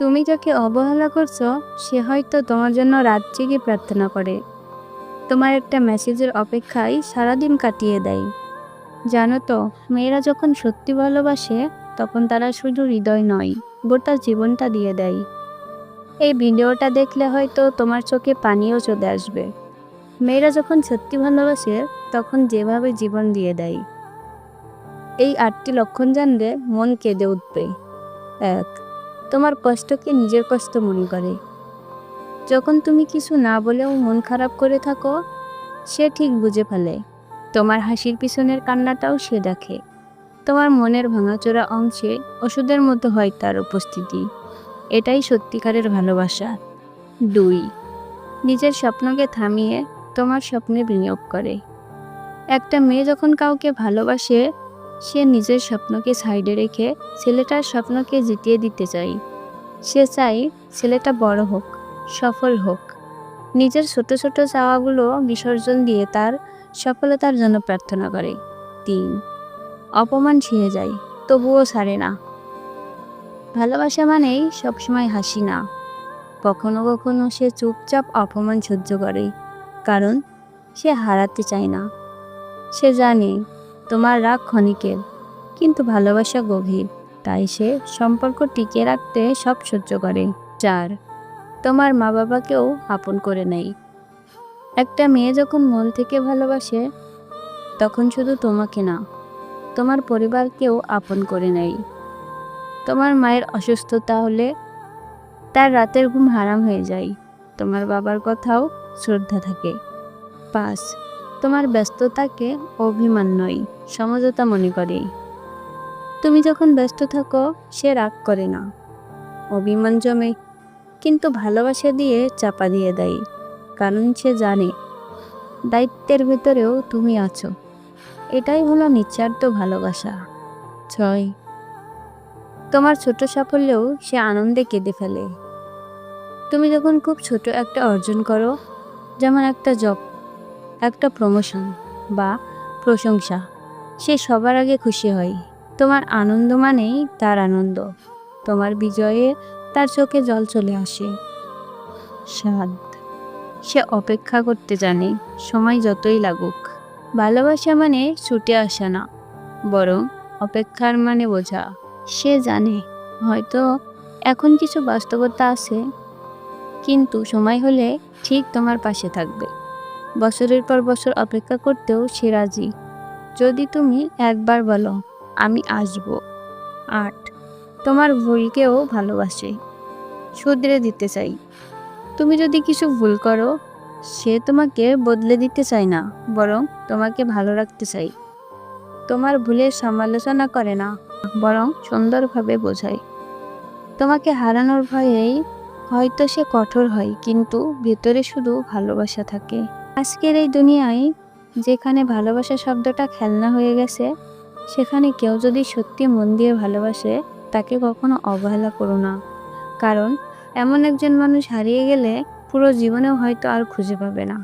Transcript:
তুমি যাকে অবহেলা করছ, সে হয়তো তোমার জন্য রাত জেগে প্রার্থনা করে। তোমার একটা মেসেজের অপেক্ষায় সারাদিন কাটিয়ে দেয়। জানো তো, মেয়েরা যখন সত্যি ভালোবাসে, তখন তারা শুধু হৃদয় নয়, গোটা জীবনটা দিয়ে দেয়। এই ভিডিওটা দেখলে হয়তো তোমার চোখে পানিও চলে আসবে। মেয়েরা যখন সত্যি ভালোবাসে, তখন যেভাবে জীবন দিয়ে দেয়। এই আটটি লক্ষণ জানলে মন কেঁদে উঠবে। এক তোমার কষ্টকে নিজের কষ্ট মনে করে। যখন তুমি কিছু না বলেও মন খারাপ করে থাকো, সে ঠিক বুঝে ফেলে। তোমার হাসির পিছনের কান্নাটাও সে দেখে। তোমার মনের ভাঙাচোরা অংশে ওষুধের মতো হয় তার উপস্থিতি। এটাই সত্যিকারের ভালোবাসা। দুই, নিজের স্বপ্নকে থামিয়ে তোমার স্বপ্নে বিনিয়োগ করে। একটা মেয়ে যখন কাউকে ভালোবাসে সে নিজের স্বপ্নকে সাইডে রেখে ছেলেটার স্বপ্নকে জিতিয়ে দিতে চাই। সে চাই ছেলেটা বড় হোক, সফল হোক। নিজের ছোট ছোট চাওয়াগুলো বিসর্জন দিয়ে তার সফলতার জন্য প্রার্থনা করে। তিন, অপমান ছিঁড়ে যায়, তবুও ছাড়ে না। ভালোবাসা মানেই সবসময় হাসি না। কখনো কখনো সে চুপচাপ অপমান সহ্য করে, কারণ সে হারাতে চায় না। সে জানে তোমার রাগ ক্ষণিকের। কিন্তু ভালোবাসা গভীর, তাই সে সম্পর্ক টিকিয়ে রাখতে সব সহ্য করে। চার, তোমার মা বাবাকেও আপন করে নেয় একটা মেয়ে যখন মন থেকে ভালোবাসে, তখন শুধু তোমাকে না, তোমার পরিবারকেও আপন করে নেয়। তোমার মায়ের অসুস্থতা হলে তার রাতের ঘুম হারাম হয়ে যায়। তোমার বাবার কথাও শ্রদ্ধা থাকে। পাঁচ তোমার ব্যস্ততাকে অভিমান নয় সমঝোতা মনে করে। তুমি যখন ব্যস্ত থাকো, সে রাগ করে না। অভিমান জমে, কিন্তু ভালোবাসা দিয়ে চাপা দিয়ে দেয়, কারণ সে জানে, দায়িত্বের ভেতরেও তুমি আছো। এটাই হলো নিঃস্বার্থ ভালোবাসা। ছয়। তোমার ছোট সাফল্যেও সে আনন্দে কেঁদে ফেলে। তুমি যখন খুব ছোট একটা অর্জন করো, যেমন একটা জব একটা প্রমোশন বা প্রশংসা। সে সবার আগে খুশি হয়। তোমার আনন্দ মানেই তার আনন্দ। তোমার বিজয়ে তার চোখে জল চলে আসে। সাদ সে অপেক্ষা করতে জানে, সময় যতই লাগুক। ভালোবাসা মানে ছুটে আসা না, বরং অপেক্ষার মানে বোঝা। সে জানে, হয়তো এখন কিছু বাস্তবতা আছে, কিন্তু সময় হলে ঠিক তোমার পাশে থাকবে। বছরের পর বছর অপেক্ষা করতেও সে রাজি। যদি তুমি একবার বলো, আমি আসব। আট। তোমার ভুলকেও ভালোবাসে, শুধরে দিতে চাই। তুমি যদি কিছু ভুল করো, সে তোমাকে বদলে দিতে চায় না, বরং তোমাকে ভালো রাখতে চাই। তোমার ভুলের সমালোচনা করে না, বরং সুন্দরভাবে বোঝায়। তোমাকে হারানোর ভয়েই হয়তো সে কঠোর হয়, কিন্তু ভেতরে শুধু ভালোবাসা থাকে। আজকের এই দুনিয়ায় যেখানে ভালোবাসা শব্দটা খেলনা হয়ে গেছে, সেখানে কেউ যদি সত্যি মন দিয়ে ভালোবাসে, তাকে কখনো অবহেলা করো না। কারণ, এমন একজন মানুষ হারিয়ে গেলে পুরো জীবনেও হয়তো আর খুঁজে পাবে না।